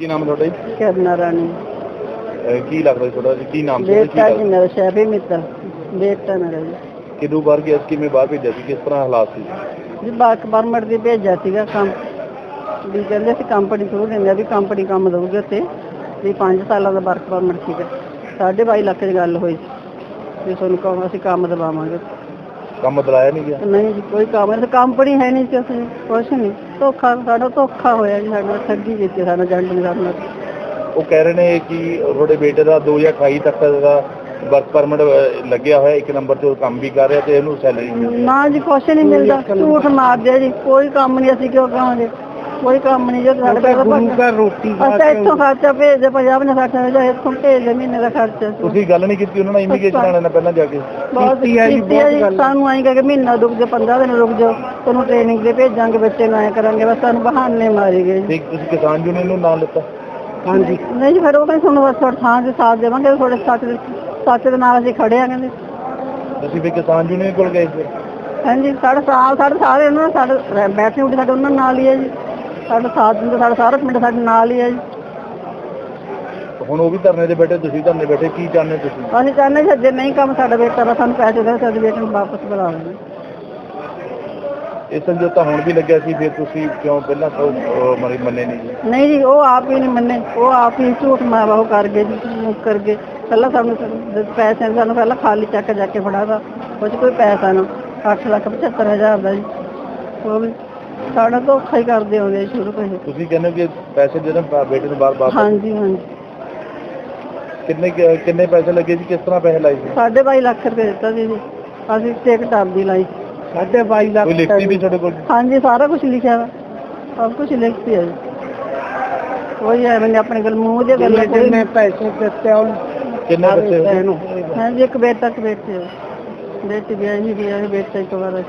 ਕੀ ਨਾਮ ਤੁਹਾਡਾ ਜੀ? ਕਰਨਾ ਰਾਣੀ। ਅਹ ਕੀ ਲੱਗਦਾ ਜੀ ਤੁਹਾਡਾ ਜੀ? ਕੀ ਨਾਮ ਸੀ? ਬੇਟਾ ਜੀ? ਮੇਰਾ ਸ਼ੈਫੀ ਮਿੱਤਰ। ਬੇਟਾ ਮੇਰਾ ਜੀ। ਕਿਦੋਂ ਬਾਹਰ ਗਿਆ ਸੀ? ਕਿਵੇਂ ਬਾਹਰ ਭੇਜਿਆ ਸੀ? ਕਿਸ ਤਰ੍ਹਾਂ ਹਾਲਾਤ ਸੀ? ਜੀ ਬਾਕ ਪਰਮਿਟ ਦੀ ਭੇਜਿਆ ਸੀਗਾ ਕੰਮ। ਵੀ ਕਹਿੰਦੇ ਸੀ ਕੰਪਨੀ ਥਰੂ ਦਿੰਦੇ ਆ ਵੀ ਕੰਪਨੀ ਕੰਮ ਦਊਗੀ ਉੱਥੇ। ਵੀ 5 ਸਾਲਾਂ ਦਾ ਵਰਕ ਪਰਮਿਟ ਸੀਗਾ। ਸਾਢੇ ਬਾਈ ਲੱਖ ਦੀ ਗੱਲ ਹੋਈ ਸੀ। ਵੀ ਤੁਹਾਨੂੰ ਕੰਮ ਅਸੀਂ ਕੰਮ ਦਵਾਵਾਂਗੇ। ਕੰਮ ਦਿਲਾਇਆ ਨਹੀਂ ਗਿਆ? ਨਹੀਂ ਜੀ ਕੋਈ ਕੰਮ ਨਹੀਂ। ਕੰਪਨੀ ਹੈ ਨਹੀਂ ਸੀ ਅਸੀਂ ਕੁਛ ਨਹੀਂ। ਧੋਖਾ ਸਾਡਾ ਧੋਖਾ ਹੋਇਆ ਜੀ ਸਾਡਾ ਠੱਗੀ ਕੀਤੀ ਸਾਡਾ ਏਜੰਟ ਨੇ ਸਾਡੇ ਨਾਲ ਉਹ ਕਹਿ ਰਹੇ ਨੇ ਕਿ ਤੁਹਾਡੇ ਬੇਟੇ ਦਾ 2028 ਤੱਕ ਦਾ ਵਰਕ ਪਰਮਿਟ ਲੱਗਿਆ ਹੋਇਆ ਇੱਕ ਨੰਬਰ ਤੇ ਉਹ ਕੰਮ ਵੀ ਕਰ ਰਿਹਾ ਤੇ ਇਹਨੂੰ ਸੈਲਰੀ ਮਿਲਦੀ ਨਾ ਜੀ ਕੁਛ ਨਹੀਂ ਮਿਲਦਾ ਝੂਠ ਮਾਰਦੇ ਆ ਜੀ ਕੋਈ ਕੰਮ ਨਹੀਂ ਅਸੀਂ ਕਿਉਂ ਕਹਾਂਗੇ ਕੋਈ ਕੰਮ ਨਹੀਂ ਜੋ ਸਾਡੇ ਕੋਲ ਰੋਟੀ ਅੱਛਾ ਇੱਥੋਂ ਖਰਚਾ ਭੇਜਦੇ ਪੰਜਾਬ ਨੇ ਖਰਚਾ ਭੇਜਿਆ ਇੱਥੋਂ ਭੇਜਦੇ ਮਹੀਨੇ ਦਾ ਖਰਚਾ। ਤੁਸੀਂ ਗੱਲ ਨਹੀਂ ਕੀਤੀ ਉਹਨਾਂ ਨਾਲ ਇਮੀਗ੍ਰੇਸ਼ਨ ਵਾਲਿਆਂ ਨਾਲ ਪਹਿਲਾਂ ਜਾ ਕੇ। ਬਹੁਤ ਕੀਤੀ ਹੈ ਜੀ ਸਾਨੂੰ ਆਏਂ ਕਿ ਮਹੀਨਾ ਰੁਕ ਜਾ 15 ਦਿਨ ਰੁਕ ਜਾਓ ਤੁਹਾਨੂੰ ਟ੍ਰੇਨਿੰਗ ਤੇ ਭੇਜਾਂਗੇ ਬੱਚੇ ਨੂੰ ਐਂ ਕਰਾਂਗੇ ਬਸ ਸਾਨੂੰ ਬਹਾਨੇ ਮਾਰੇ ਗਏ। ਜੀ ਤੇ ਤੁਸੀਂ ਕਿਸਾਨ ਯੂਨੀਅਨ ਨੂੰ ਨਾਲ ਲਿੱਤਾ? ਹਾਂਜੀ। ਨਹੀਂ ਜੀ ਫਿਰ ਉਹ ਕਹਿੰਦੇ ਤੁਹਾਨੂੰ ਬਸ ਥਾਂ ਦੇ ਸਾਥ ਦੇਵਾਂਗੇ ਤੁਹਾਡੇ ਸੱਚ ਦੇ ਸੱਚ ਦੇ ਨਾਲ ਅਸੀਂ ਖੜੇ ਆ ਕਹਿੰਦੇ। ਤੁਸੀਂ ਵੀ ਕਿਸਾਨ ਯੂਨੀਅਨ ਕੋਲ ਗਏ ਸੀ? ਹਾਂਜੀ ਸਾਡੇ ਸਾਲ ਸਾਡੇ ਸਾਰੇ ਉਹਨਾਂ ਨਾਲ ਸਾਡੇ ਬੈਠੇ ਉੱਠੇ ਸਾਡੇ ਉਹਨਾਂ ਨਾਲ ਹੀ ਹੈ ਜੀ। ਸਾਡਾ ਸਾਥ ਦਿੰਦੇ ਸਾਡਾ ਸਾਰਾ ਪਿੰਡ ਸਾਡੇ ਨਾਲ ਹੀ ਹੈ ਜੀ। ਹੁਣ ਉਹ ਵੀ ਧਰਨੇ ਤੇ ਬੈਠੇ ਤੁਸੀਂ ਧਰਨੇ ਬੈਠੇ ਕੀ ਚਾਹੁੰਦੇ ਤੁਸੀਂ? ਅਸੀਂ ਚਾਹੁੰਦੇ ਜੇ ਨਹੀਂ ਕੰਮ ਸਾਡਾ ਬੇਟਾ ਤਾਂ ਸਾਨੂੰ ਪੈਸੇ ਦੇ ਸਾਡੇ ਬੇਟੇ ਨੂੰ ਵਾਪਸ ਬੁਲਾ ਲੈਣ ਇਹ ਸਮਝੌਤਾ ਹੁਣ ਵੀ ਲੱਗਿਆ ਸੀ ਫਿਰ ਤੁਸੀਂ ਕਿਉਂ ਪਹਿਲਾਂ ਅਹ, ਮਰੇ ਮੰਨੇ ਨਹੀਂ ਜੀ? ਨਹੀਂ ਜੀ ਉਹ ਆਪ ਹੀ ਨਹੀਂ ਮੰਨੇ ਉਹ ਆਪ ਹੀ ਝੂਠ ਮਾਰਾ ਉਹ ਕਰ ਗਏ ਜੀ ਮੁੱਕਰ ਗਏ। ਪਹਿਲਾਂ ਸਾਨੂੰ ਸ- ਪੈਸੇ ਸਾਨੂੰ ਪਹਿਲਾਂ ਖਾਲੀ ਚੱਕ ਜਾ ਕੇ ਫੜਾਦਾ 'ਚ ਕੋਈ ਪੈਸਾ ਨਾ 8 ਲੱਖ 75 ਹਜ਼ਾਰ ਦਾ ਜੀ। ਉਹ ਵੀ ਸਾਡਾ ਧੋਖਾ ਹੀ ਕਰਦੇ ਆਉਂਦੇ ਸ਼ੁਰੂ ਤੋਂ ਹੀ। ਤੁਸੀਂ ਕਹਿੰਦੇ ਹੋ ਕਿ ਪੈਸੇ ਦੇ ਦੇਣ ਬਾ- ਬੇਟੇ ਨੂੰ ਬਾਰ ਹਾਂਜੀ ਹਾਂਜੀ। ਕਿੰਨੇ ਕੁ- ਕਿੰਨੇ ਪੈਸੇ ਲੱਗੇ ਸੀ ਕਿਸ ਤਰ੍ਹਾਂ ਪੈਸੇ ਲਾਏ ਸੀ? ਸਾਢੇ ਬਾਈ ਲੱਖ ਰੁਪਏ ਦਿੱਤਾ ਸੀ ਜੀ। ਅਸੀਂ ਟਿਕਟ ਆਪਦੀ ਲਾਈ। ਸਾਢੇ ਬਾਈ ਲੱਖ ਕੋਈ ਲਿਖਤੀ ਵੀ ਤੁਹਾਡੇ ਕੋਲ? ਹਾਂਜੀ ਸਾਰਾ ਕੁਝ ਲਿਖਿਆ ਵਾ। ਸਭ ਕੁਝ ਲਿਖਤੀ ਹੈ ਜੀ। ਕੋਈ ਐਵੇਂ ਨਹੀਂ ਆਪਣੇ ਕੋਲ ਮੂੰਹ ਦੇ ਗੱਲ ਕੋਈ ਮੈਂ ਪੈਸੇ ਦਿੱਤੇ ਉਹ ਕਿੰਨੇ ਬੱਚੇ ਹਾਂਜੀ ਇੱਕ ਬੇਟਾ ਇੱਕ ਬੇਟੀ ਹੈ ਬੇਟੀ ਵਿਆਹੀ ਵੀ ਹੈ ਬੇਟਾ ਇੱਕ ਵਾਰ।